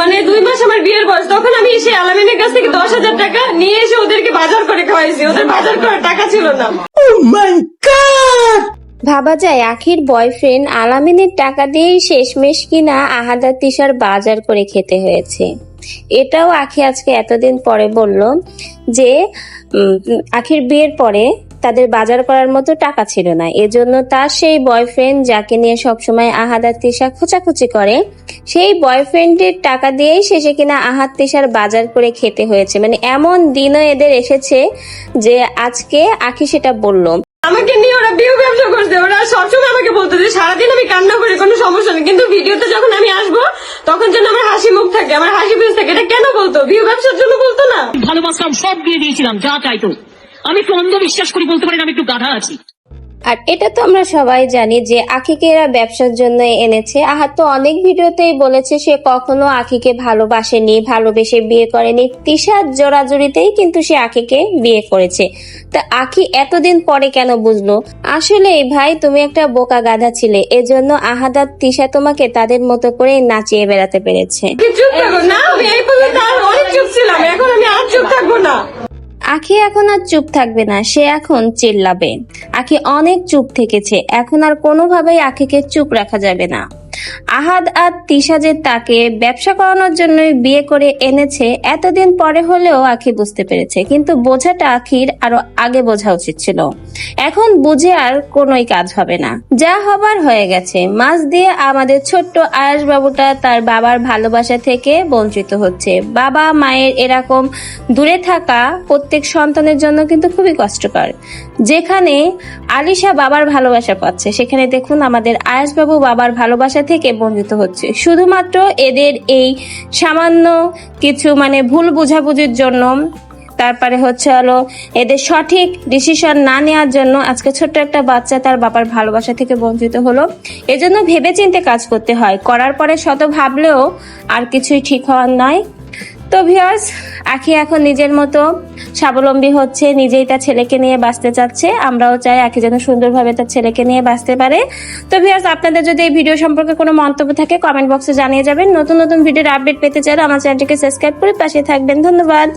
মানে দুই মাস আমার বিয়ের বয়স তখন আমি এসে আলামিনের কাছ থেকে দশ হাজার টাকা নিয়ে এসে ওদেরকে বাজার করে খাওয়াইছি। ওদের বাজার করার টাকা ছিল না ভাবা যায় আখির বয়ফ্রেন্ড আলামিনের টাকা দিয়েই শেষমেশ কিনা আহাদার তিশার বাজার করে খেতে হয়েছে। এটাও আখি আজকে এতদিন পরে বলল যে আখির বিয়ের পরে তাদের বাজার করার মতো টাকা ছিল না। এজন্য তার সেই বয়ফ্রেন্ড যাকে নিয়ে সবসময় আহাদার তিশা খোঁচাখুচি করে সেই বয়ফ্রেন্ডের টাকা দিয়েই শেষে কিনা আহাদ তিশার বাজার করে খেতে হয়েছে। মানে এমন দিনও এদের এসেছে যে আজকে আখি সেটা বলল। আমাকে নিয়ে ওরা বিয়ে ব্যবসা করছে ওরা সবসময় আমাকে বলতো যে সারাদিন আমি কান্না করি কোনো সমস্যা নেই। কিন্তু ভিডিওতে যখন আমি আসব তখন যেন আমার হাসি মুখ থাকে আমার হাসি ফিউজ থাকে। এটা কেন বলতো? বিয়ে ব্যবসার জন্য বলতো না? ভালোবাসতাম সব দিয়ে দিয়েছিলাম যা চাইতো। আমি একটু অন্ধ বিশ্বাস করি বলতে পারেন আমি একটু গাধা আছি। আর এটা তো আমরা সবাই জানি যে আখিকে এরা ব্যবসার জন্য এনেছে। আহাত তো অনেক ভিডিওতেই বলেছে সে কখনো আখিকে ভালোবাসেনি ভালোবেসে বিয়ে করেনি। তিশার জোড়াজুড়িতেই কিন্তু সে আখিকে বিয়ে করেছে। তা আখি এতদিন পরে কেন বুঝলো? আসলে ভাই তুমি একটা বোকা গাধা ছিলে এজন্য আহাদার তিশা তোমাকে তাদের মতো করে নাচিয়ে বেড়াতে পেরেছে। চুপ থাকো না আমি এই পর্যন্ত অনেক চুপ ছিলাম এখন আমি আর চুপ থাকব না। আখি এখন আর চুপ থাকবে না, সে এখন চিল্লাবে। আখি অনেক চুপ থেকেছে, এখন আর কোনোভাবেই আখিকে চুপ রাখা যাবে না। আহাদ আর তিশা যে তাকে ব্যবসা করানোর জন্য বিয়ে করে এনেছে, এতদিন পরে হলেও আখি বুঝতে পেরেছে, কিন্তু বোঝাটা আখির আরও আগে বোঝা উচিত ছিল। এখন বুঝে আর কোনোই কাজ হবে না। যা হবার হয়ে গেছে। মাছ দিয়ে আমাদের ছোট্ট আয়াস বাবুটা তার বাবার ভালোবাসা থেকে বঞ্চিত হচ্ছে। বাবা, মায়ের এরকম দূরে থাকা প্রত্যেক সন্তানের জন্য কিন্তু খুবই কষ্টকর। যেখানে আলিশা বাবার ভালোবাসা পাচ্ছে, সেখানে দেখুন আমাদের আয়াস বাবু বাবার ভালোবাসা থেকে বঞ্চিত হচ্ছে। শুধুমাত্র এদের এই সামান্য কিছু মানে ভুল বোঝাবুঝির জন্য তারপরে হচ্ছে হলো এদের সঠিক ডিসিশন না নেওয়ার জন্য আজকে ছোট্ট একটা বাচ্চা তার বাবার ভালোবাসা থেকে বঞ্চিত হলো। এজন্য ভেবেচিন্তে কাজ করতে হয়। করার পরে শত ভাবলেও আর কিছুই ঠিক হওয়ার নয়। তো ভিউয়ার্স আখি এখন নিজের মতো স্বাবলম্বী হচ্ছে, নিজেই তার ছেলেকে নিয়ে বাঁচতে চাচ্ছে। আমরাও চাই আখি যেন সুন্দরভাবে তার ছেলেকে নিয়ে বাঁচতে পারে। তো ভিউয়ার্স আপনাদের যদি এই ভিডিও সম্পর্কে কোনো মন্তব্য থাকে কমেন্ট বক্সে জানিয়ে যাবেন। নতুন নতুন ভিডিওর আপডেট পেতে চাইলে আমার চ্যানেলটিকে সাবস্ক্রাইব করে পাশে থাকবেন। ধন্যবাদ।